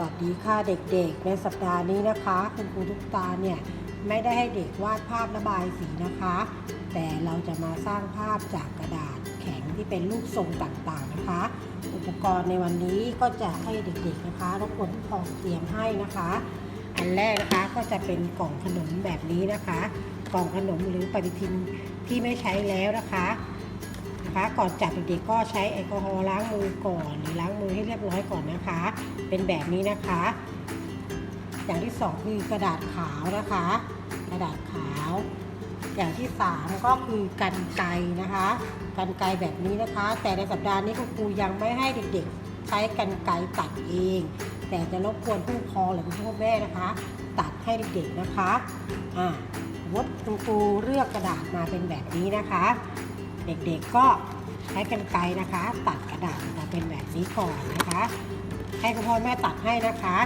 วัสดีค่ะเด็กๆ ในสัปดาห์นี้นะคะ คุณครูทุกตาเนี่ยไม่ได้ให้เด็กวาดภาพระบายสีนะคะ แต่เราจะมาสร้างภาพจากกระดาษแข็งที่เป็นรูปทรงต่างๆนะคะ อุปกรณ์ในวันนี้ก็จะให้เด็กๆนะคะรบกวนผู้ปกครองเตรียมให้นะคะ อันแรกนะคะก็จะเป็นกล่องขนมแบบนี้นะคะ กล่องขนมหรือปฏิทินที่ไม่ใช้แล้วนะคะ นะคะ ก่อนจับเด็กๆก็ใช้แอลกอฮอล์ล้างมือก่อน หรือล้างมือให้เรียบร้อยก่อนนะคะ เป็นแบบนี้นะคะ อย่างที่สองคือกระดาษขาวนะคะ กระดาษขาว อย่างที่สามก็คือกันไกนะคะกันไกแบบนี้นะคะ แต่ในสัปดาห์นี้คุณครูยังไม่ให้เด็กๆ ใช้กันไกตัดเอง แต่จะรบกวนผู้ปกครองหรือคุณพ่อแม่นะคะ ตัดให้เด็กๆนะคะอ่าวดคุณครูเลือกกระดาษมาเป็นแบบนี้นะคะ เด็กๆก็ใช้กันไกรนะคะ ตัดกระดาษมาเป็นแบบนี้ก่อนนะคะ ให้คุณพ่อแม่ตัดให้นะคะ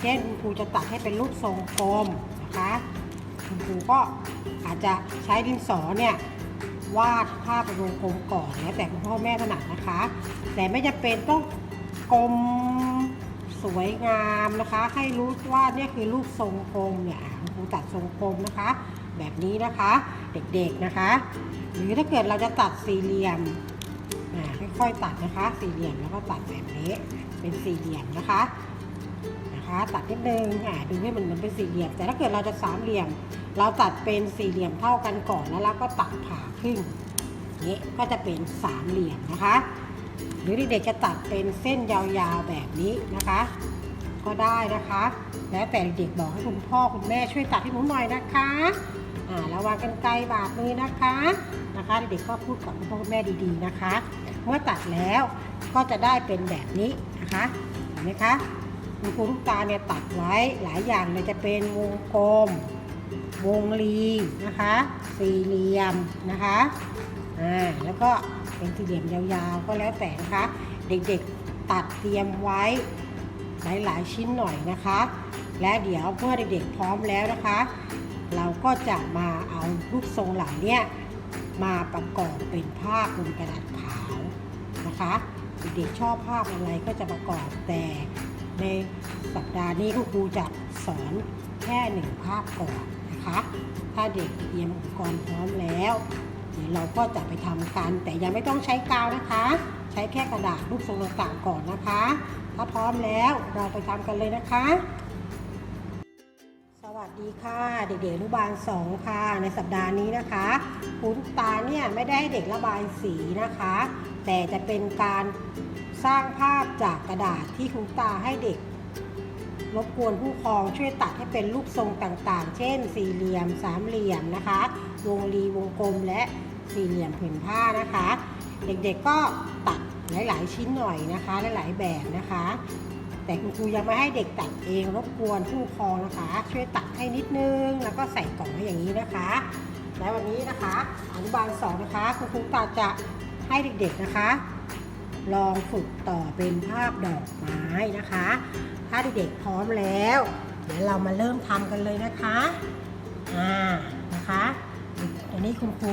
เช่นคุณครูจะตัดให้เป็นรูปทรงกลมนะคะคุณครูก็อาจจะใช้ดินสอเนี่ยวาดภาพเป็นวงกลมก่อนแล้วแต่คุณพ่อแม่ถนัดนะคะ แต่ไม่จำเป็นต้องกลมสวยงามนะคะ ให้รู้ว่าเนี่ยคือรูปทรงกลมเนี่ยคุณครูตัดทรงกลมนะคะ แบบนี้นะคะ เด็กๆนะคะ หรือถ้าเกิดเราจะตัดสี่เหลี่ยมค่อยๆตัดนะคะ สี่เหลี่ยมแล้วก็ตัดแบบนี้เป็นสี่เหลี่ยมนะคะนะคะ ตัดนิดนึงอ่าดูให้มันเหมือนเป็นสี่เหลี่ยม แต่ถ้าเกิดเราจะสามเหลี่ยม เราตัดเป็นสี่เหลี่ยมเท่ากันก่อนแล้วเราก็ตัดผ่าครึ่งนี้ก็จะเป็นสามเหลี่ยมนะคะ หรือเด็กๆจะตัดเป็นเส้นยาวๆแบบนี้นะคะ ก็ได้นะคะ แล้วแต่เด็กบอกให้คุณพ่อคุณแม่ช่วยตัดให้หนูหน่อยนะคะ อ่าระวังกันไกลบาดมือนะคะนะคะเด็กๆก็พูดกับคุณพ่อคุณแม่ดีๆนะคะ เมื่อตัดแล้วก็จะได้เป็นแบบนี้นะคะเห็นไหมคะคุณครูลูกตาเนี่ยตัดไว้หลายอย่างเลยจะเป็นวงกลม วงรีนะคะ สี่เหลี่ยมนะคะอ่าแล้วก็เป็นสี่เหลี่ยมยาวๆ ก็แล้วแต่นะคะ เด็กๆตัดเตรียมไว้หลายๆชิ้นหน่อยนะคะ และเดี๋ยวเมื่อเด็กๆพร้อมแล้วนะคะ เราก็จะมาเอารูปทรงเหล่าเนี้ยมาประกอบเป็นภาพบนกระดาษขาวนะคะเด็กชอบภาพอะไรก็จะประกอบแต่ในสัปดาห์นี้คุณครูจะสอนแค่หนึ่งภาพก่อนนะคะ ถ้าเด็กเตรียมอุปกรณ์พร้อมแล้วเดี๋ยวเราก็จะไปทำกัน แต่ยังไม่ต้องใช้กาวนะคะ ใช้แค่กระดาษรูปทรงต่างๆก่อนนะคะ ถ้าพร้อมแล้วเราไปทำกันเลยนะคะ ดีค่ะเด็กๆอนุบาลสองค่ะ ในสัปดาห์นี้นะคะครูทุกตาเนี่ยไม่ได้ให้เด็กระบายสีนะคะ แต่จะเป็นการสร้างภาพจากกระดาษที่ครูตาให้เด็ก รบกวนผู้ปกครองช่วยตัดให้เป็นรูปทรงต่างๆ เช่น สี่เหลี่ยม สามเหลี่ยมนะคะ วงรีวงกลมและสี่เหลี่ยมผืนผ้านะคะ เด็กๆก็ตัดหลายๆ ชิ้นหน่อยนะคะหลายๆแบบนะคะ แต่คุณครูยังไม่ให้เด็กตัดเองรบกวนผู้ปกครองนะคะ ช่วยตัดให้นิดนึง แล้วก็ใส่กล่องไว้อย่างนี้นะคะ และวันนี้นะคะอนุบาลสองนะคะคุณครูตาจะให้เด็กๆนะคะ ลองฝึกต่อเป็นภาพดอกไม้นะคะ ถ้าเด็กๆพร้อมแล้ว เดี๋ยวเรามาเริ่มทำกันเลยนะคะอ่านะคะ อันนี้คุณครู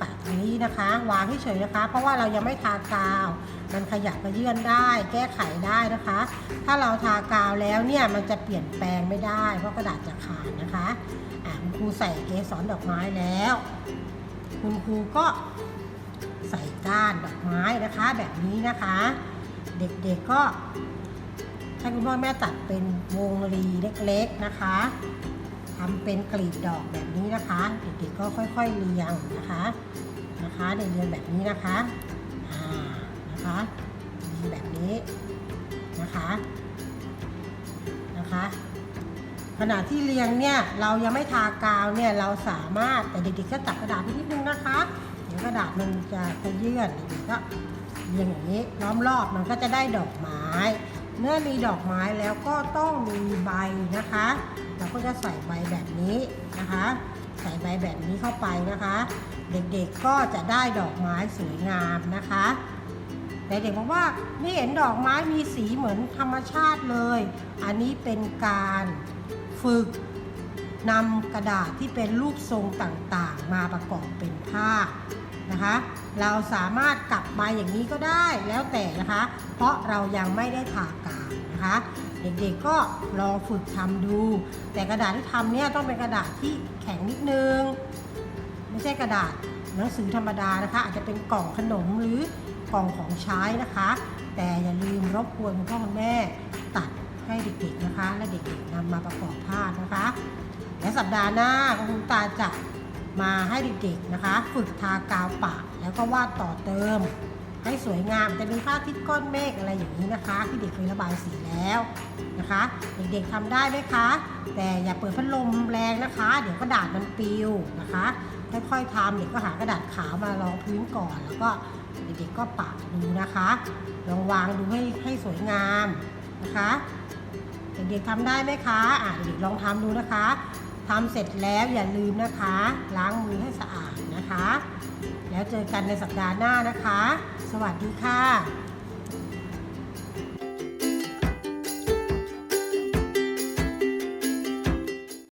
ปัดตรงนี้นะคะ วางให้เฉยนะคะ เพราะว่าเรายังไม่ทากาว มันขยับกระเยื่อนได้ แก้ไขได้นะคะ ถ้าเราทากาวแล้วเนี่ยมันจะเปลี่ยนแปลงไม่ได้ เพราะกระดาษจะขาดนะคะอ่าคุณครูใส่เกสรดอกไม้แล้ว คุณครูก็ใส่ก้านดอกไม้นะคะ แบบนี้นะคะ เด็กๆก็ให้คุณพ่อแม่ตัดเป็นวงรีเล็กๆนะคะ ทำเป็นกลีบดอกแบบนี้นะคะเด็กๆก็ค่อยๆเรียงนะคะนะคะเรียงแบบนี้นะคะอ่านะคะเรียงแบบนี้นะคะนะคะขณะที่เรียงเนี่ยเรายังไม่ทากาวเนี่ยเราสามารถแต่เด็กๆก็ตัดกระดาษไปนิดนึงนะคะเดี๋ยวกระดาษมันจะกระเยื่อนเด็กๆก็เรียงอย่างนี้ล้อมรอบมันก็จะได้ดอกไม้ เมื่อมีดอกไม้แล้วก็ต้องมีใบนะคะ เราก็จะใส่ใบแบบนี้นะคะ ใส่ใบแบบนี้เข้าไปนะคะ เด็กๆก็จะได้ดอกไม้สวยงามนะคะแต่เด็กบอกว่าไม่เห็นดอกไม้มีสีเหมือนธรรมชาติเลย อันนี้เป็นการฝึกนำกระดาษที่เป็นรูปทรงต่างๆ มาประกอบเป็นภาพ นะคะ เราสามารถกลับมาอย่างนี้ก็ได้แล้วแต่นะคะ เพราะเรายังไม่ได้ทากาวนะคะ เด็กๆก็ลองฝึกทำดู แต่กระดาษที่ทำเนี่ยต้องเป็นกระดาษที่แข็งนิดนึง ไม่ใช่กระดาษหนังสือธรรมดานะคะ อาจจะเป็นกล่องขนมหรือกล่องของใช้นะคะ แต่อย่าลืมรบกวนคุณพ่อคุณแม่ตัดให้เด็กๆนะคะ และเด็กๆนำมาประกอบภาพนะคะ และสัปดาห์หน้าคุณตาจะ มาให้เด็กๆนะคะ ฝึกทากาวปากแล้วก็วาดต่อเติม ให้สวยงามจะเป็นภาพทิศก้อนเมฆอะไรอย่างนี้นะคะ ที่เด็กเคยระบายสีแล้วนะคะ เด็กๆทำได้ไหมคะ แต่อย่าเปิดพัดลมแรงนะคะ เดี๋ยวกระดาษมันปิวนะคะค่อยๆทำเด็กก็หากระดาษขาวมารองพื้นก่อน แล้วก็เด็กๆก็ปะดูนะคะลองวางดูให้ให้สวยงามนะคะ เด็กๆทำได้ไหมคะอะเด็กๆลองทำดูนะคะ ทำเสร็จแล้วอย่าลืมนะคะ ล้างมือให้สะอาดนะคะ แล้วเจอกันในสัปดาห์หน้านะคะ สวัสดีค่ะ